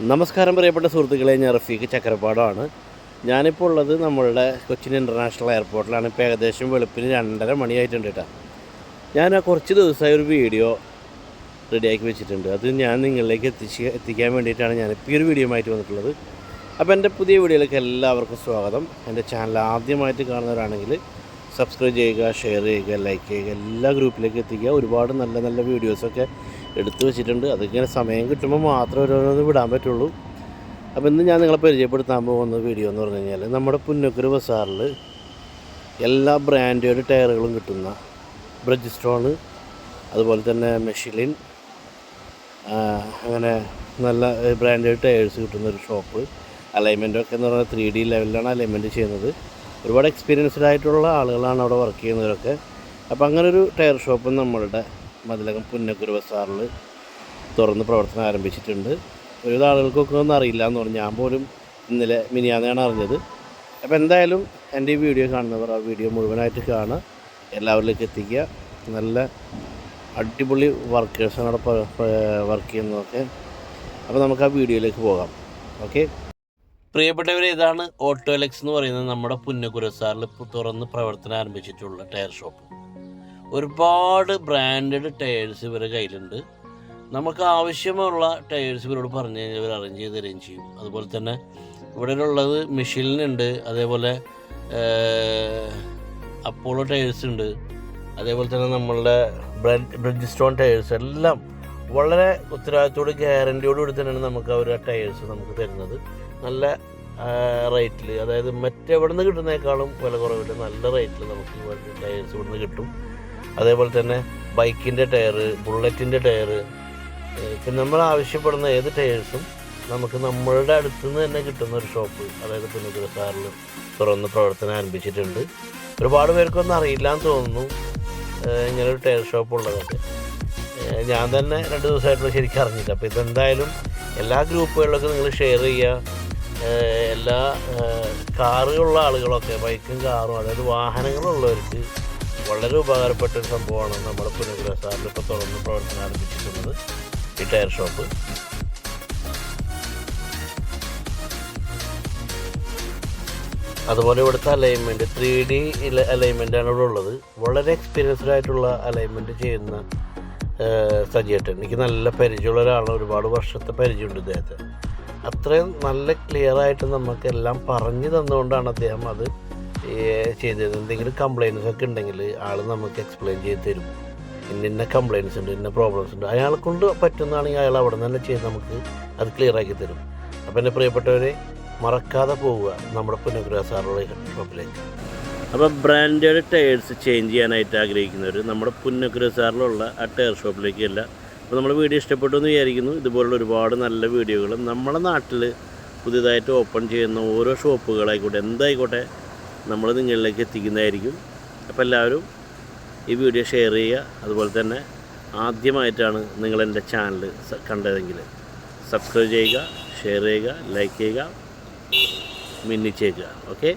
നമസ്കാരം പ്രിയപ്പെട്ട സുഹൃത്തുക്കളെ ഞാൻ റഫീഖ് ചക്രപ്പാടമാണ് ഞാനിപ്പോൾ ഉള്ളത് നമ്മളുടെ കൊച്ചിൻ ഇന്റർനാഷണൽ എയർപോർട്ടിലാണ് ഇപ്പോൾ ഏകദേശം വെളുപ്പിന് രണ്ടര മണിയായിട്ടുണ്ട് കേട്ടോ. ഞാൻ ആ കുറച്ച് ദിവസമായി ഒരു വീഡിയോ റെഡിയാക്കി വെച്ചിട്ടുണ്ട്. അത് ഞാൻ നിങ്ങളിലേക്ക് എത്തിച്ച് എത്തിക്കാൻ വേണ്ടിയിട്ടാണ് ഞാനിപ്പോൾ ഈ ഒരു വീഡിയോ ആയിട്ട് വന്നിട്ടുള്ളത്. അപ്പോൾ എന്റെ പുതിയ വീഡിയോയിലേക്ക് എല്ലാവർക്കും സ്വാഗതം. എന്റെ ചാനൽ ആദ്യമായിട്ട് കാണുന്നവരാണെങ്കിൽ സബ്സ്ക്രൈബ് ചെയ്യുക ഷെയർ ചെയ്യുക ലൈക്ക് ചെയ്യുക എല്ലാ ഗ്രൂപ്പിലേക്ക് എത്തിക്കുക. ഒരുപാട് നല്ല നല്ല വീഡിയോസൊക്കെ എടുത്തു വെച്ചിട്ടുണ്ട്. അതിങ്ങനെ സമയം കിട്ടുമ്പോൾ മാത്രമേ ഓരോന്ന് വിടാൻ പറ്റുള്ളൂ. അപ്പോൾ ഇന്ന് ഞാൻ നിങ്ങളെ പരിചയപ്പെടുത്താൻ പോകുന്ന വീഡിയോ എന്ന് പറഞ്ഞു കഴിഞ്ഞാൽ നമ്മുടെ പുന്നക്കുരു ബസാറിൽ എല്ലാ ബ്രാൻഡുകളുടെ ടയറുകളും കിട്ടുന്ന ബ്രിഡ്ജ് സ്റ്റോണ് അതുപോലെ തന്നെ മെഷിലിൻ അങ്ങനെ നല്ല ബ്രാൻഡഡ് ടയേഴ്സ് കിട്ടുന്ന ഒരു ഷോപ്പ് അലൈൻമെന്റൊക്കെ എന്ന് പറഞ്ഞാൽ ത്രീ ഡി ലെവലിലാണ് അലൈൻമെന്റ് ചെയ്യുന്നത്. ഒരുപാട് എക്സ്പീരിയൻസ്ഡ് ആയിട്ടുള്ള ആളുകളാണ് അവിടെ വർക്ക് ചെയ്യുന്നവരൊക്കെ. അപ്പോൾ അങ്ങനെ ഒരു ടയർ ഷോപ്പ് നമ്മളുടെ മതിലകം പുന്നക്കുരു ബസാറിൽ തുറന്ന് പ്രവർത്തനം ആരംഭിച്ചിട്ടുണ്ട്. ഒരുവിധ ആളുകൾക്കൊക്കെ ഒന്നും അറിയില്ല എന്ന് പറഞ്ഞു. ഞാൻ പോലും ഇന്നലെ മിനിയാന്നാണ് അറിഞ്ഞത്. അപ്പോൾ എന്തായാലും എന്റെ ഈ വീഡിയോ കാണുന്നവർ ആ വീഡിയോ മുഴുവനായിട്ട് കാണുക. എല്ലാവരിലേക്ക് എത്തിക്കുക. നല്ല അടിപൊളി വർക്കേഴ്സാണ് അവിടെ വർക്ക് ചെയ്യുന്നതൊക്കെ. അപ്പോൾ നമുക്ക് ആ വീഡിയോയിലേക്ക് പോകാം. ഓക്കെ? പ്രിയപ്പെട്ടവരെ ഇതാണ് ഓട്ടോലെക്സ് എന്ന് പറയുന്നത് നമ്മുടെ പുന്നക്കുരസാറിൽ ഇപ്പോൾ തുറന്ന് പ്രവർത്തനം ആരംഭിച്ചിട്ടുള്ള ടയർ ഷോപ്പ്. ഒരുപാട് ബ്രാൻഡഡ് ടയേഴ്സ് ഇവരുടെ കയ്യിലുണ്ട്. നമുക്ക് ആവശ്യമുള്ള ടയേഴ്സ് ഇവരോട് പറഞ്ഞു കഴിഞ്ഞാൽ ഇവർ അറേഞ്ച് ചെയ്ത് തരികയും ചെയ്യും. അതുപോലെ തന്നെ ഇവിടെ ഉള്ളത് മെഷീനുണ്ട് അതേപോലെ അപ്പോളോ ടയേഴ്സ് ഉണ്ട് അതേപോലെ തന്നെ നമ്മളുടെ ബ്രെഡ് ബ്രിഡ്ജ് സ്റ്റോൺ ടയേഴ്സ് എല്ലാം വളരെ ഉത്തരവാദിത്തോട് ഗ്യാരണ്ടിയോട് കൂടി തന്നെയാണ് നമുക്ക് അവർ ആ ടയേഴ്സ് നമുക്ക് തരുന്നത്. നല്ല റേറ്റിൽ അതായത് മറ്റെവിടെ നിന്ന് കിട്ടുന്നതിനേക്കാളും വില കുറവില്ല നല്ല റേറ്റിൽ നമുക്ക് ടയേഴ്സ് ഇവിടുന്ന് കിട്ടും. അതേപോലെ തന്നെ ബൈക്കിന്റെ ടയർ ബുള്ളറ്റിന്റെ ടയർ പിന്നെ നമ്മൾ ആവശ്യപ്പെടുന്ന ഏത് ടയേഴ്സും നമുക്ക് നമ്മളുടെ അടുത്ത് നിന്ന് തന്നെ കിട്ടുന്ന ഒരു ഷോപ്പ് അതായത് പിന്നെ സാറിൽ തുറന്ന് പ്രവർത്തനം ആരംഭിച്ചിട്ടുണ്ട്. ഒരുപാട് പേർക്കൊന്നും അറിയില്ല എന്ന് തോന്നുന്നു ഇങ്ങനെ ഒരു ടയർ ഷോപ്പ് ഉള്ളതൊക്കെ. ഞാൻ തന്നെ രണ്ട് ദിവസമായിട്ടുള്ള ശരിക്കും അറിഞ്ഞില്ല. അപ്പോൾ ഇതെന്തായാലും എല്ലാ ഗ്രൂപ്പുകളിലൊക്കെ നിങ്ങൾ ഷെയർ ചെയ്യുക. എല്ലാ കാറുകളുള്ള ആളുകളൊക്കെ ബൈക്കും കാറും അതായത് വാഹനങ്ങളുള്ളവർക്ക് വളരെ ഉപകാരപ്പെട്ട ഒരു സംഭവമാണ് നമ്മുടെ പുനഗ്രഹ സാറിൽ ഇപ്പോൾ തുറന്ന് പ്രവർത്തനം ആരംഭിച്ചിട്ടുള്ളത് ഈ ടയർ ഷോപ്പ്. അതുപോലെ ഇവിടുത്തെ അലൈൻമെന്റ് ത്രീ ഡി അലൈൻമെന്റ് ആണ് ഇവിടെ ഉള്ളത്. വളരെ എക്സ്പീരിയൻസ്ഡ് ആയിട്ടുള്ള അലൈൻമെന്റ് ചെയ്യുന്ന സജിയേട്ടൻ. എനിക്ക് നല്ല പരിചയമുള്ള ഒരാളാണ്. ഒരുപാട് വർഷത്തെ പരിചയമുണ്ട് ഇദ്ദേഹത്തെ. അത്രയും നല്ല ക്ലിയർ ആയിട്ട് നമുക്ക് എല്ലാം പറഞ്ഞു തന്നുകൊണ്ടാണ് അദ്ദേഹം അത് ചെയ്തത് എന്തെങ്കിലും കംപ്ലൈന്റ്സ് ഒക്കെ ഉണ്ടെങ്കിൽ ആൾ നമുക്ക് എക്സ്പ്ലെയിൻ ചെയ്ത് തരും. ഇന്ന ഇന്ന കംപ്ലൈന്റ്സ് ഉണ്ട് ഇന്ന പ്രോബ്ലംസ് ഉണ്ട്. അയാളെ കൊണ്ട് പറ്റുന്നതാണെങ്കിൽ അയാൾ അവിടെ നിന്ന് തന്നെ ചെയ്ത് നമുക്ക് അത് ക്ലിയർ ആക്കി തരും. അപ്പോൾ എന്റെ പ്രിയപ്പെട്ടവരെ മറക്കാതെ പോവുക നമ്മുടെ പുനഗ്രഹ സാറുള്ള ഷോപ്പിലേക്ക് അപ്പോൾ ബ്രാൻഡഡ് ടയേഴ്സ് ചേഞ്ച് ചെയ്യാനായിട്ട് ആഗ്രഹിക്കുന്നവർ നമ്മുടെ പുന്നഗ്രഹ സാറിലുള്ള ആ ടയർ ഷോപ്പിലേക്കല്ല അപ്പോൾ നമ്മൾ വീഡിയോ ഇഷ്ടപ്പെട്ടു എന്ന് വിചാരിക്കുന്നു. ഇതുപോലുള്ള ഒരുപാട് നല്ല വീഡിയോകൾ നമ്മുടെ നാട്ടിൽ പുതിയതായിട്ട് ഓപ്പൺ ചെയ്യുന്ന ഓരോ ഷോപ്പുകളായിക്കോട്ടെ എന്തായിക്കോട്ടെ നമ്മൾ നിങ്ങളിലേക്ക് എത്തിക്കുന്നതായിരിക്കും. അപ്പോൾ എല്ലാവരും ഈ വീഡിയോ ഷെയർ ചെയ്യുക. അതുപോലെ തന്നെ ആദ്യമായിട്ടാണ് നിങ്ങൾ എന്റെ ചാനൽ കണ്ടതെങ്കിൽ സബ്സ്ക്രൈബ് ചെയ്യുക ഷെയർ ചെയ്യുക ലൈക്ക് ചെയ്യുക മിന്നിച്ചേക്കുക. ഓക്കെ